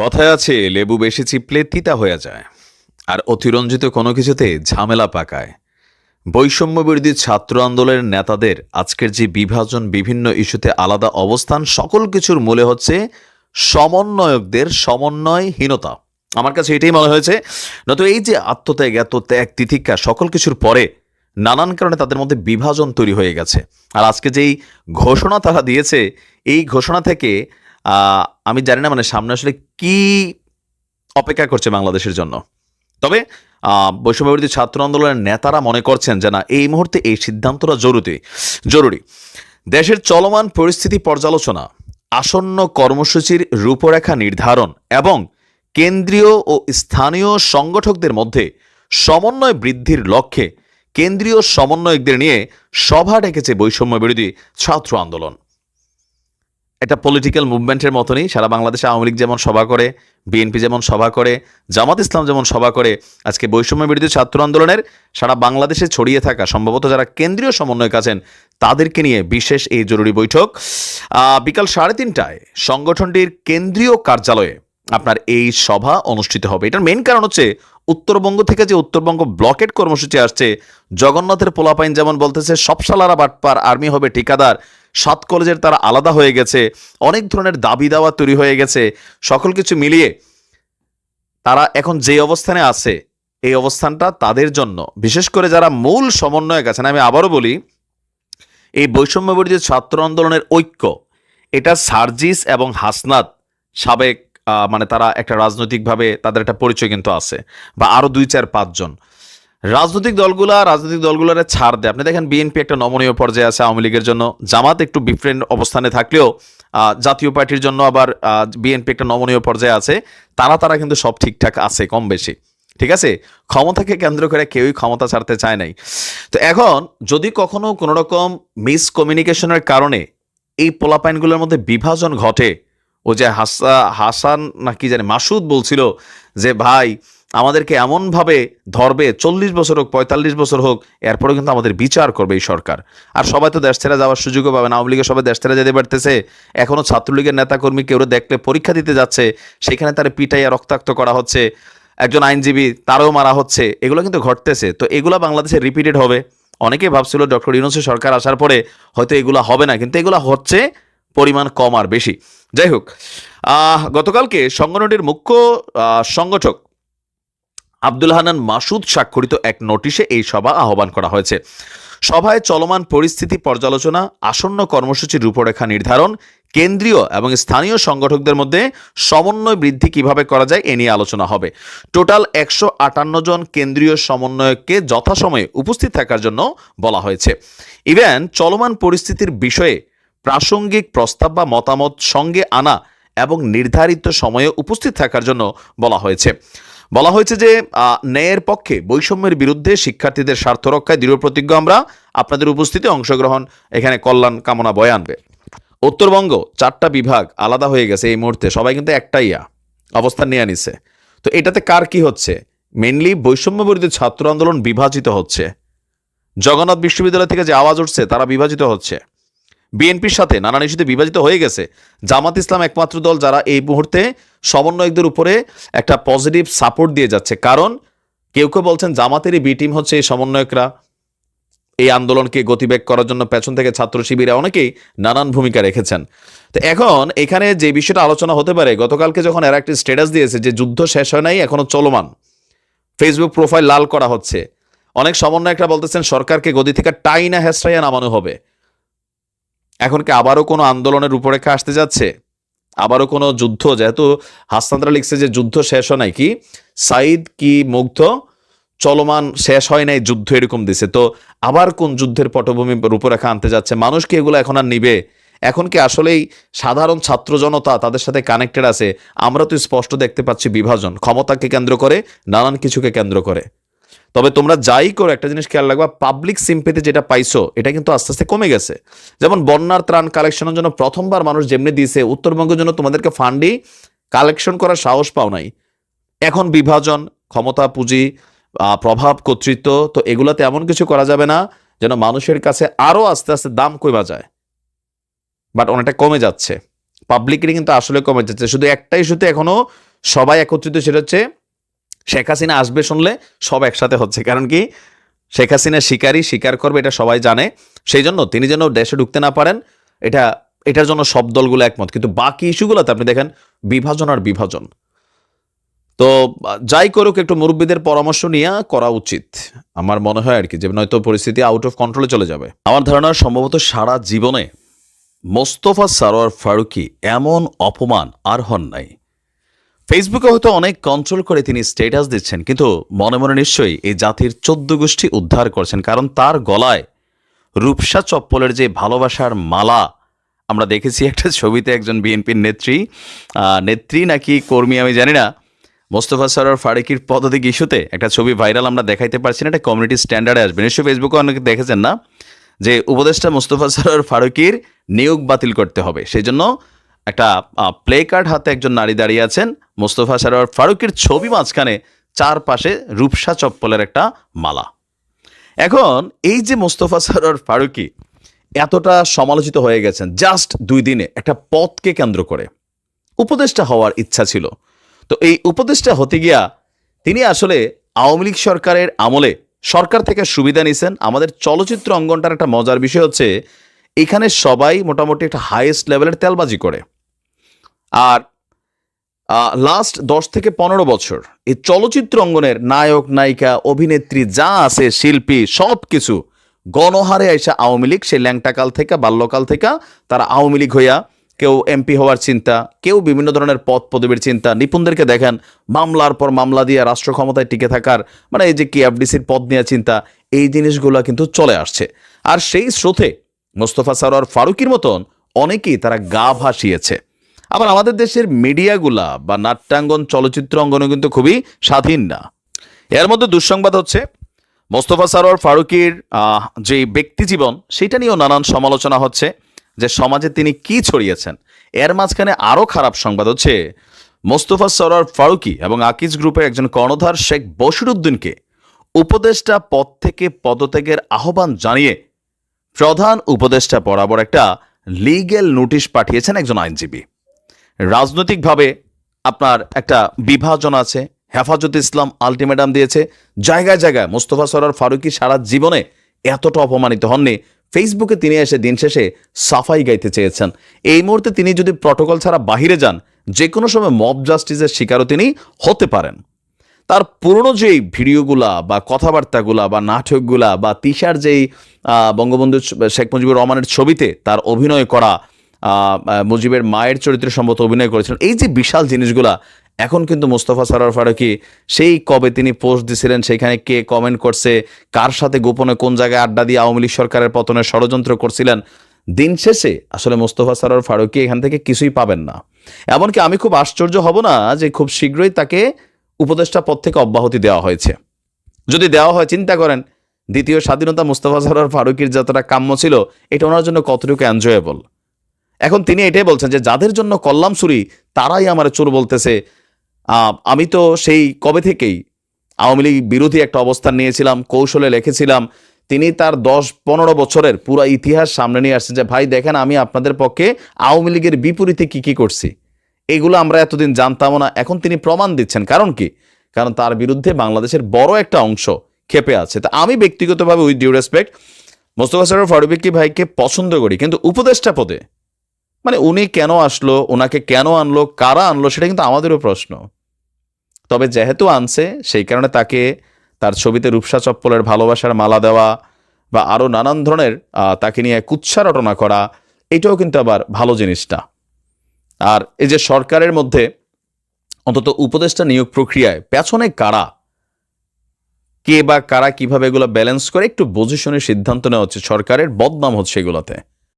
কথায় আছে, লেবু বেশি চিপলে তিতা হয়ে যায়। আর অতিরঞ্জিত কোনো কিছুতে ঝামেলা পাকায়। বৈষম্য বিরোধী ছাত্র আন্দোলনের নেতাদের আজকের যে বিভাজন বিভিন্ন ইস্যুতে আলাদা অবস্থান, সকল কিছুর মূলে হচ্ছে সমন্বয়কদের সমন্বয়হীনতা। আমার কাছে এটাই মনে হয়েছে। নয়তো এই যে আত্মত্যাগ, এত ত্যাগ, তিতিক্ষা, সকল কিছুর পরে নানান কারণে তাদের মধ্যে বিভাজন তৈরি হয়ে গেছে। আর আজকে যেই ঘোষণা তারা দিয়েছে, এই ঘোষণা থেকে আমি জানি না মানে সামনে আসলে কি অপেক্ষা করছে বাংলাদেশের জন্য। তবে বৈষম্যবিরোধী ছাত্র আন্দোলনের নেতারা মনে করছেন যে না, এই মুহূর্তে এই সিদ্ধান্তটা জরুরি। জরুরি। দেশের চলমান পরিস্থিতি পর্যালোচনা, আসন্ন কর্মসূচির রূপরেখা নির্ধারণ এবং কেন্দ্রীয় ও স্থানীয় সংগঠকদের মধ্যে সমন্বয় বৃদ্ধির লক্ষ্যে কেন্দ্রীয় সমন্বয়কদের নিয়ে সভা ডেকেছে বৈষম্য বিরোধী ছাত্র আন্দোলন। একটা পলিটিক্যাল মুভমেন্টের মতনই। সারা বাংলাদেশে আওয়ামী লীগ যেমন সভা করে বিএনপি যেমন সভা করে, জামাত ইসলাম যেমন সভা করে, আজকে বৈষম্য বিরোধী ছাত্র আন্দোলনের সারা বাংলাদেশে ছড়িয়ে থাকা, সম্ভবত যারা কেন্দ্রীয় সমন্বয়ক আছেন, তাদেরকে নিয়ে বিশেষ এই জরুরি বৈঠক। বিকাল সাড়ে তিনটায় সংগঠনটির কেন্দ্রীয় কার্যালয়ে আপনার এই সভা অনুষ্ঠিত হবে। এটার মেন কারণ হচ্ছে, উত্তরবঙ্গ থেকে যে উত্তরবঙ্গ ব্লকেট কর্মসূচি আসছে, জগন্নাথের পোলাপাইন যেমন বলতেছে সব সালারা বাটপার আর্মি হবে ঠিকাদার সাত কলেজের তারা আলাদা হয়ে গেছে, অনেক ধরনের দাবি দাওয়া তৈরি হয়ে গেছে, সকল কিছু মিলিয়ে তারা এখন যে অবস্থানে আছে, এই অবস্থানটা তাদের জন্য। বিশেষ করে যারা মূল সমন্বয়ক আছেন, আমি আবারও বলি, এই বৈষম্য বিরোধী ছাত্র আন্দোলনের ঐক্য, এটা সার্জিস এবং হাসনাত সাবেক মানে তারা একটা রাজনৈতিকভাবে তাদের একটা পরিচয় কিন্তু আছে, বা আরও দুই চার পাঁচজন। রাজনৈতিক দলগুলা রাজনৈতিক দলগুলোরে ছাড় দেয়। আপনি দেখেন বিএনপি একটা নমনীয় পর্যায়ে আছে আওয়ামী লীগের জন্য। জামাত একটু ডিফারেন্ট অবস্থানে থাকলেও জাতীয় পার্টির জন্য আবার বিএনপি একটা নমনীয় পর্যায়ে আছে। তারা তারা কিন্তু সব ঠিকঠাক আছে কম বেশি। ঠিক আছে? ক্ষমতাকে কেন্দ্র করে কেউই ক্ষমতা ছাড়তে চায় নাই। তো এখন যদি কখনো কোনো রকম মিসকমিউনিকেশনের কারণে এই পোলাপাইনগুলোর মধ্যে বিভাজন ঘটে ও যে হাসা, হাসান না কি জানি, মাসুদ বলছিল যে, ভাই আমাদেরকে এমনভাবে ধরবে, চল্লিশ বছর হোক, পঁয়তাল্লিশ বছর হোক এরপরে কিন্তু আমাদের বিচার করবে এই সরকার। আর সবাই তো দেশ ছেড়ে যাওয়ার সুযোগও পাবে না। আওয়ামী লীগের সবাই দেশ ছেড়ে যেতে পারতেছে। এখনও ছাত্রলীগের নেতাকর্মী কেউ দেখলে পরীক্ষা দিতে যাচ্ছে। সেখানে তারা পিটাইয়া রক্তাক্ত করা হচ্ছে। একজন আইনজীবী, তারও মারা হচ্ছে। এগুলো কিন্তু ঘটতেছে। তো এগুলো বাংলাদেশে রিপিটেড হবে। অনেকেই ভাবছিল ডক্টর ইউনুসের সরকার আসার পরে হয়তো এগুলো হবে না। কিন্তু এগুলো হচ্ছে পরিমাণ কম আর বেশি। যাই হোক গতকালকে সংগঠনটির মুখ্য সংগঠক আব্দুল হানান মাসুদ স্বাক্ষরিত এক নোটিশে এই সভা আহ্বান করা হয়েছে। সভায় চলমান পরিস্থিতি পর্যালোচনা, আসন্ন কর্মসূচির রূপরেখা নির্ধারণ, কেন্দ্রীয় এবং স্থানীয় সংগঠকদের মধ্যে সমন্বয় বৃদ্ধি কীভাবে করা যায় এ নিয়ে আলোচনা হবে। টোটাল একশো আটান্ন জন কেন্দ্রীয় সমন্বয়ককে যথাসময়ে উপস্থিত থাকার জন্য বলা হয়েছে। ইভেন, চলমান পরিস্থিতির বিষয়ে প্রাসঙ্গিক প্রস্তাব বা মতামত সঙ্গে আনা এবং নির্ধারিত সময়ে উপস্থিত থাকার জন্য বলা হয়েছে। বলা হয়েছে যে ন্যায়ের পক্ষে বৈষম্যের বিরুদ্ধে শিক্ষার্থীদের স্বার্থ রক্ষায় দৃঢ় প্রতিজ্ঞ আমরা। আপনাদের উপস্থিতি অংশগ্রহণ এখানে কল্যাণ কামনা বয়ে আনবে। উত্তরবঙ্গ, চারটা বিভাগ আলাদা হয়ে গেছে এই মুহূর্তে, সবাই কিন্তু একটাইয়া অবস্থান নিয়ে নিছে তো এটাতে কার কি হচ্ছে? মেনলি বৈষম্য বিরোধী ছাত্র আন্দোলন বিভাজিত হচ্ছে। জগন্নাথ বিশ্ববিদ্যালয় থেকে যে আওয়াজ উঠছে, তারা বিভাজিত হচ্ছে। বিএনপির সাথে নানান ইস্যুতে বিভাজিত হয়ে গেছে। জামাত ইসলাম একমাত্র দল যারা এই মুহূর্তে সমন্বয়কদের উপরে একটা পজিটিভ সাপোর্ট দিয়ে যাচ্ছে। কারণ কেউ কেউ বলছেন জামাতেরই বি টিম হচ্ছে এই সমন্বয়করা। এই আন্দোলনকে গতিবেগ করার জন্য পেছন থেকে ছাত্র শিবিরে অনেকেই নানান ভূমিকা রেখেছেন। তো এখন এখানে যে বিষয়টা আলোচনা হতে পারে, গতকালকে যখন এরা একটি স্ট্যাটাস দিয়েছে যে যুদ্ধ শেষ হয় নাই এখনও চলমান। ফেসবুক প্রোফাইল লাল করা হচ্ছে। অনেক সমন্বয়করা বলতেছেন, সরকারকে গদি থেকে টাইনা হেসরাইয়া নামানো হবে। এখন কি আবারও কোনো আন্দোলনের রূপরেখা আসতে যাচ্ছে? আবারও কোনো যুদ্ধ? যেহেতু হাসনান্দরা লিখছে যে যুদ্ধ শেষ হয় নাই, কি? সাইদ কি মুগ্ধ? চলমান শেষ হয় নাই, যুদ্ধ এরকম দিছে। তো আবার কোন যুদ্ধের পটভূমি রূপরেখা আনতে যাচ্ছে? মানুষ কি এগুলো এখন আর নিবে? এখন কি আসলেই সাধারণ ছাত্র জনতা তাদের সাথে কানেক্টেড আছে? আমরা তো স্পষ্ট দেখতে পাচ্ছি বিভাজন। ক্ষমতাকে কেন্দ্র করে, নানান কিছুকে কেন্দ্র করে। তবে তোমরা যাই করো, একটা জিনিস খেয়াল রাখবা পাবলিক সিম্পেতে যেটা পাইছো, এটা কিন্তু আস্তে আস্তে কমে গেছে। যেমন বন্যার ত্রাণ কালেকশনের জন্য প্রথমবার মানুষ যেমনি দিয়েছে, উত্তরবঙ্গের জন্য তোমাদেরকে ফান্ডই কালেকশন করার সাহস পাও নাই। এখন বিভাজন, ক্ষমতা পুঁজি প্রভাব, কর্তৃত্ব, তো এগুলাতে এমন কিছু করা যাবে না যেন মানুষের কাছে আরও আস্তে আস্তে দাম কমা যায়। বাট অনেকটা কমে যাচ্ছে। পাবলিকেরই কিন্তু আসলে কমে যাচ্ছে। শুধু একটাই ইস্যুতে এখনও সবাই একত্রিত, সেটা হচ্ছে শেখ হাসিনা আসবে শুনলে সব একসাথে হচ্ছে। কারণ কি? শেখ হাসিনা শিকারই স্বীকার করবে, এটা সবাই জানে। সেই জন্য তিনি যেন দেশে ঢুকতে না পারেন, এটা, এটার জন্য সব দলগুলো একমত। কিন্তু বাকি ইস্যুগুলোতে আপনি দেখেন, বিভাজন আর বিভাজন। তো, যাই করুক, একটু মুরব্বীদের পরামর্শ নিয়ে করা উচিত। আমার মনে হয় আর কি, যে নয়তো পরিস্থিতি আউট অফ কন্ট্রোলে চলে যাবে। আমার ধারণা সম্ভবত সারা জীবনে মোস্তফা সারোয়ার ফারুকি এমন অপমান আর হন নাই। ফেসবুকে হয়তো অনেক কন্ট্রোল করে তিনি স্টেটাস দিচ্ছেন, কিন্তু মনে মনে নিশ্চয়ই এই জাতির চোদ্দ গোষ্ঠী উদ্ধার করছেন, কারণ তার গলায় রূপসা চপ্পলের যে ভালোবাসার মালা, আমরা দেখেছি একটা ছবিতে একজন বিএনপির নেত্রী নেত্রী নাকি কর্মী আমি জানি না, মোস্তফা সরার ফারুকির পদদিক ইস্যুতে একটা ছবি ভাইরাল আমরা দেখাইতে পারছি না, এটা কমিউনিটি স্ট্যান্ডার্ডে আসবে। নিশ্চয়ই ফেসবুকে অনেকে দেখেছেন না, যে উপদেষ্টা মোস্তফা সরার ফারুকির নিয়োগ বাতিল করতে হবে, সেই জন্য একটা প্লে কার্ড হাতে একজন নারী দাঁড়িয়ে আছেন। মোস্তফা সরার ফারুকির ছবি মাঝখানে চারপাশে রূপসা চপ্পলের একটা মালা। এখন এই যে মোস্তফা সরার ফারুকি এতটা সমালোচিত হয়ে গেছেন জাস্ট দুই দিনে একটা পথকে কেন্দ্র করে। উপদেষ্টা হওয়ার ইচ্ছা ছিল। তো এই উপদেষ্টা হতে গিয়া তিনি আসলে আওয়ামী লীগ সরকারের আমলে সরকার থেকে সুবিধা নিছেন। আমাদের চলচ্চিত্র অঙ্গনটার একটা মজার বিষয় হচ্ছে, এখানে সবাই মোটামুটি একটা হাইয়েস্ট লেভেলের তেলবাজি করে। আর লাস্ট দশ থেকে পনেরো বছর এই চলচ্চিত্র অঙ্গনের নায়ক, নায়িকা, অভিনেত্রী যা আছে, শিল্পী, সব কিছু গণহারে আইসা আওয়ামী লীগ, সেই ল্যাংটাকাল থেকে বাল্যকাল থেকে তারা আওয়ামী লীগ হইয়া কেউ এমপি হওয়ার চিন্তা, কেউ বিভিন্ন ধরনের পদ পদবীর চিন্তা। নিপুণদেরকে দেখেন, মামলার পর মামলা দিয়ে রাষ্ট্র ক্ষমতায় টিকে থাকার মানে এই যে কেএফডিসির পদ নেওয়ার চিন্তা, এই জিনিসগুলো কিন্তু চলে আসছে। আর সেই স্রোতে মোস্তফা সারোয়ার ফারুকির মতন অনেকেই তারা গা ভাসিয়েছে। আবার আমাদের দেশের মিডিয়াগুলা বা নাট্যাঙ্গন চলচ্চিত্র অঙ্গনও কিন্তু খুবই স্বাধীন না। এর মধ্যে দুঃসংবাদ হচ্ছে, মোস্তফা সারোয়ার ফারুকির যে ব্যক্তি জীবন, সেটা নিয়েও নানান সমালোচনা হচ্ছে যে সমাজে তিনি কি ছড়িয়েছেন। এর মাঝখানে আরও খারাপ সংবাদ হচ্ছে, মোস্তফা সরোয়ার ফারুকি এবং আকিজ গ্রুপের একজন কর্ণধার শেখ বশিরুদ্দিনকে উপদেষ্টা পদ থেকে পদত্যাগের আহ্বান জানিয়ে প্রধান উপদেষ্টা বরাবর একটা লিগ্যাল নোটিশ পাঠিয়েছেন একজন আইনজীবী। রাজনৈতিকভাবে আপনার একটা বিভাজন আছে। হেফাজত ইসলাম আলটিমেটাম দিয়েছে। জায়গায় জায়গায় মোস্তফা সরার ফারুকি সারা জীবনে এতটা অপমানিত হননি। ফেসবুকে তিনি এসে দিন শেষে সাফাই গাইতে চেয়েছেন। এই মুহূর্তে তিনি যদি প্রটোকল ছাড়া বাহিরে যান, যে কোনো সময় মব জাস্টিসের শিকারও তিনি হতে পারেন। তার পুরনো যেই ভিডিওগুলা বা কথাবার্তাগুলা বা নাটকগুলা বা তিশার যেই বঙ্গবন্ধু শেখ মুজিবুর রহমানের ছবিতে তার অভিনয় করা মুজিবের মায়ের চরিত্রে সম্ভবত অভিনয় করেছিলেন এই যে বিশাল জিনিসগুলা, এখন কিন্তু মোস্তফা সরার ফারুকি সেই কবে তিনি পোস্ট দিছিলেন, সেখানে কে কমেন্ট করছে, কার সাথে গোপনে কোন জায়গায় আড্ডা দিয়ে আওয়ামী লীগ সরকারের পতনের ষড়যন্ত্র করছিলেন, দিন শেষে আসলে মোস্তফা সরার ফারুকি এখান থেকে কিছুই পাবেন না। এমনকি আমি খুব আশ্চর্য হব না যে খুব শীঘ্রই তাকে উপদেষ্টা পদ থেকে অব্যাহতি দেওয়া হয়েছে। যদি দেওয়া হয়, চিন্তা করেন, দ্বিতীয় স্বাধীনতা মুস্তফা সরার ফারুকির যতটা কাম্য ছিল, এটা ওনার জন্য কতটুকু এনজয়েবল এখন তিনি এটাই বলছেন যে, যাদের জন্য কল্লাম সুরি তারাই আমার চোর বলতেছে। আমি তো সেই কবে থেকেই আওয়ামী লীগ বিরোধী একটা অবস্থান নিয়েছিলাম, কৌশলে লিখেছিলাম। তিনি তার দশ পনেরো বছরের পুরো ইতিহাস সামনে নিয়ে আসছেন যে, ভাই, দেখেন, আমি আপনাদের পক্ষে আওয়ামী লীগের বিপরীতে কি কি করছি? এগুলো আমরা এতদিন জানতামও না। এখন তিনি প্রমাণ দিচ্ছেন। কারণ কি? কারণ তার বিরুদ্ধে বাংলাদেশের বড় একটা অংশ ক্ষেপে আছে। তা আমি ব্যক্তিগতভাবে with due respect, Mostofa Saraf, Farooki ভাইকে পছন্দ করি, কিন্তু উপদেষ্টা পদে মানে উনি কেন আসলো ওনাকে কেন আনলো, কারা আনলো, সেটা কিন্তু আমাদেরও প্রশ্ন। তবে যেহেতু আনছে, সেই কারণে তাকে তার ছবিতে রূপসা চপ্পলের ভালোবাসার মালা দেওয়া বা আরও নানান ধরনের তাকে নিয়ে কুৎসা রটনা করা, এটাও কিন্তু আবার ভালো জিনিসটা। আর এই যে সরকারের মধ্যে অন্তত উপদেষ্টা নিয়োগ প্রক্রিয়ায় পেছনে কারা, কে বা কারা কীভাবে এগুলো ব্যালেন্স করে, একটু বুঝে শুনে সিদ্ধান্ত নেওয়া হচ্ছে সরকারের, বদনাম হচ্ছে এগুলোতে।